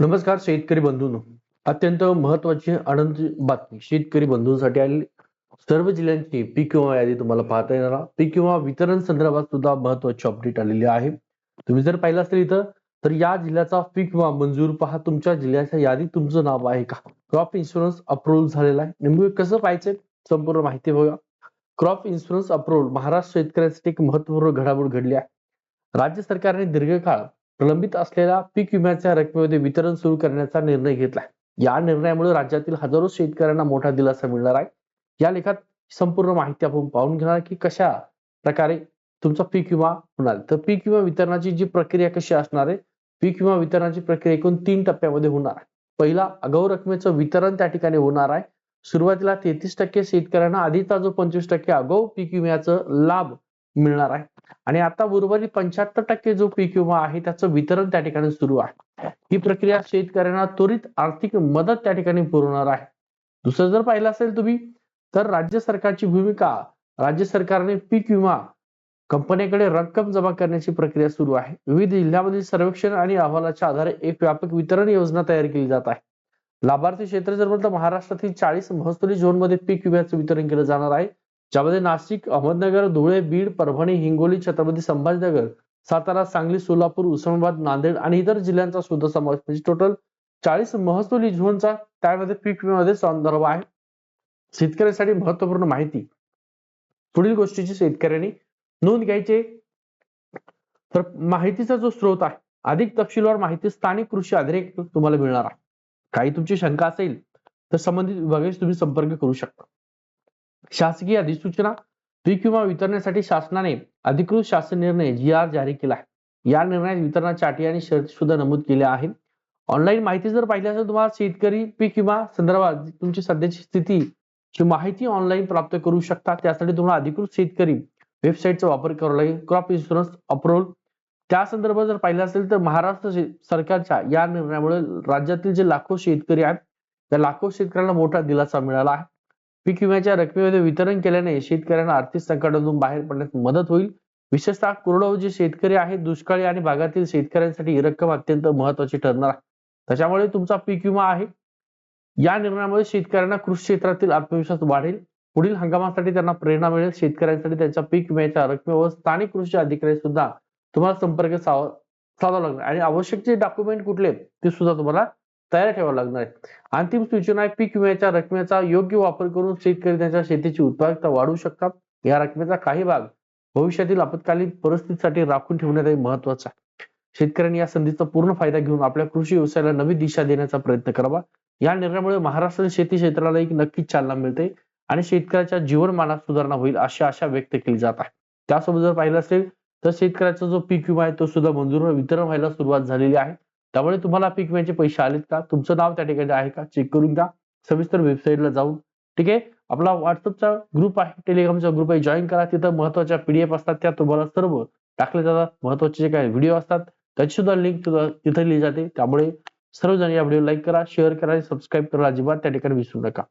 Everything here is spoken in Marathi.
नमस्कार शेतकरी बंधूंनो. अत्यंत महत्वाची आनंद बातमी. शेतकरी बंधूंसाठी आलेली सर्व जिल्ह्यांची पीक विमा यादी तुम्हाला पाहता येणार पीक विमा वितरण संदर्भात सुद्धा महत्वाची अपडेट आलेली आहे. तुम्ही जर पाहिलं असेल इथं तर या जिल्ह्याचा पीक विमा मंजूर पहा. तुमच्या जिल्ह्याच्या यादीत तुमचं नाव आहे का? क्रॉप इन्शुरन्स अप्रुव्हल झालेला आहे. नेमकं कसं पाहिजे संपूर्ण माहिती बघा क्रॉप इन्शुरन्स अप्रुव्हल महाराष्ट्र शेतकऱ्यांसाठी एक महत्त्वपूर्ण घडामोड घडली आहे. राज्य सरकारने दीर्घकाळ प्रलंबित असलेल्या पीक विम्याच्या रकमेमध्ये वितरण सुरू करण्याचा निर्णय घेतलाय. या निर्णयामुळे राज्यातील हजारो शेतकऱ्यांना मोठा दिलासा मिळणार आहे. या लेखात संपूर्ण माहिती आपण पाहून घेणार की कशा प्रकारे तुमचा पीक विमा होणार. तर पीक विमा वितरणाची जी प्रक्रिया कशी असणार आहे पीक विमा वितरणाची प्रक्रिया एकूण तीन टप्प्यामध्ये होणार आहे. पहिला अगाऊ रकमेचं वितरण त्या ठिकाणी होणार आहे. सुरुवातीला तेहतीस टक्के शेतकऱ्यांना आधीचा जो पंचवीस टक्के अगाऊ पीक विम्याचं लाभ मिळणार आहे. आणि आता उर्वरित पंच्याहत्तर टक्के जो पीक विमा आहे त्याचं वितरण त्या ठिकाणी सुरू आहे. ही प्रक्रिया शेतकऱ्यांना त्वरित आर्थिक मदत त्या ठिकाणी पुरवणार आहे. दुसरं जर पाहिलं असेल तुम्ही तर राज्य सरकारची भूमिका राज्य सरकारने पीक विमा कंपन्याकडे रक्कम जमा करण्याची प्रक्रिया सुरू आहे. विविध जिल्ह्यामधील सर्वेक्षण आणि अहवालाच्या आधारे एक व्यापक वितरण योजना तयार केली जात आहे. लाभार्थी क्षेत्र जर म्हटलं महाराष्ट्रातील चाळीस महसुली झोनमध्ये पीक विम्याचं वितरण केलं जाणार आहे. ज्यामध्ये नाशिक अहमदनगर धुळे बीड परभणी हिंगोली छत्रपती संभाजीनगर सातारा सांगली सोलापूर उस्मानाबाद नांदेड आणि इतर जिल्ह्यांचा सुद्धा समावेश म्हणजे टोटल चाळीस महसुली झोनचा त्यामध्ये पीक विम्यामध्ये संदर्भ आहे. शेतकऱ्यांसाठी महत्त्वपूर्ण माहिती. पुढील गोष्टीची शेतकऱ्यांनी नोंद घ्यायची. तर माहितीचा जो स्रोत आहे अधिक तपशीलवार माहिती स्थानिक कृषी अधिकारी तुम्हाला मिळणार आहे. काही तुमची शंका असेल तर संबंधित विभागाशी तुम्ही संपर्क करू शकता. शासकीय अधिसूचना पीक विमा वितरणासाठी शासनाने अधिकृत शासन निर्णय जी आर जारी केला आहे. या निर्णयात वितरणाच्या अटी आणि शर्ती सुद्धा नमूद केल्या आहेत. ऑनलाईन माहिती जर पाहिली असेल तुम्हाला शेतकरी पीक विमा संदर्भात तुमची सध्याची स्थिती ची माहिती ऑनलाईन प्राप्त करू शकता. त्यासाठी तुम्हाला अधिकृत शेतकरी वेबसाईटचा वापर करावा लागेल. क्रॉप इन्शुरन्स अप्रोल त्या संदर्भात जर पाहिलं असेल तर महाराष्ट्र सरकारच्या या निर्णयामुळे राज्यातील जे लाखो शेतकरी आहेत त्या लाखो शेतकऱ्यांना मोठा दिलासा मिळाला आहे. पीक विम्याच्या रकमेमध्ये वितरण केल्याने शेतकऱ्यांना आर्थिक संकटातून बाहेर पडण्यास मदत होईल. विशेषतः कोरडवाहू जे शेतकरी आहेत दुष्काळी आणि भागातील शेतकऱ्यांसाठी ही रक्कम अत्यंत महत्वाची ठरणार आहे. त्याच्यामुळे तुमचा पीक विमा आहे. या निर्णयामुळे शेतकऱ्यांना कृषी क्षेत्रातील आत्मविश्वास वाढेल. पुढील हंगामासाठी त्यांना प्रेरणा मिळेल. शेतकऱ्यांसाठी त्यांच्या पीक विम्याच्या रकमेवर स्थानिक कृषी अधिकारी सुद्धा तुम्हाला संपर्क साधावा लागणार आणि आवश्यक जे डॉक्युमेंट कुठले ते सुद्धा तुम्हाला तयार ठेवावं लागणार आहे. अंतिम सूचना आहे पीक विम्याच्या रकमेचा योग्य वापर करून शेतकरी त्यांच्या शेतीची उत्पादकता वाढवू शकतात या रकमेचा काही भाग भविष्यातील आपत्कालीन परिस्थितीसाठी राखून ठेवण्यात महत्त्वाचा आहे. शेतकऱ्यांनी या संधीचा पूर्ण फायदा घेऊन आपल्या कृषी व्यवसायाला नवी दिशा देण्याचा प्रयत्न करावा. या निर्णयामुळे महाराष्ट्र शेती क्षेत्राला एक नक्कीच चालना मिळते आणि शेतकऱ्याच्या जीवनमानात सुधारणा होईल अशी आशा व्यक्त केली जात आहे. त्यासोबत जर पाहिलं असेल तर शेतकऱ्याचा जो पीक विमा आहे तो सुद्धा मंजूर वितरण व्हायला सुरुवात झालेली आहे. त्यामुळे तुम्हाला पीक विम्याचे पैसे आलेत का? तुमचं नाव त्या ठिकाणी आहे का? चेक करून घ्या. सविस्तर वेबसाईटला जाऊन. ठीक आहे? आपला व्हॉट्सअपचा ग्रुप आहे. टेलिग्रामचा ग्रुप आहे. जॉईन करा. तिथं महत्त्वाच्या पीडीएफ असतात. त्या तुम्हाला सर्व टाकले जातात. महत्त्वाचे जे काही व्हिडिओ असतात त्याची सुद्धा लिंक तिथे लिहिली जाते. त्यामुळे सर्वजण या व्हिडिओ लाईक करा शेअर करा आणि सबस्क्राईब करा अजिबात त्या ठिकाणी विसरू नका.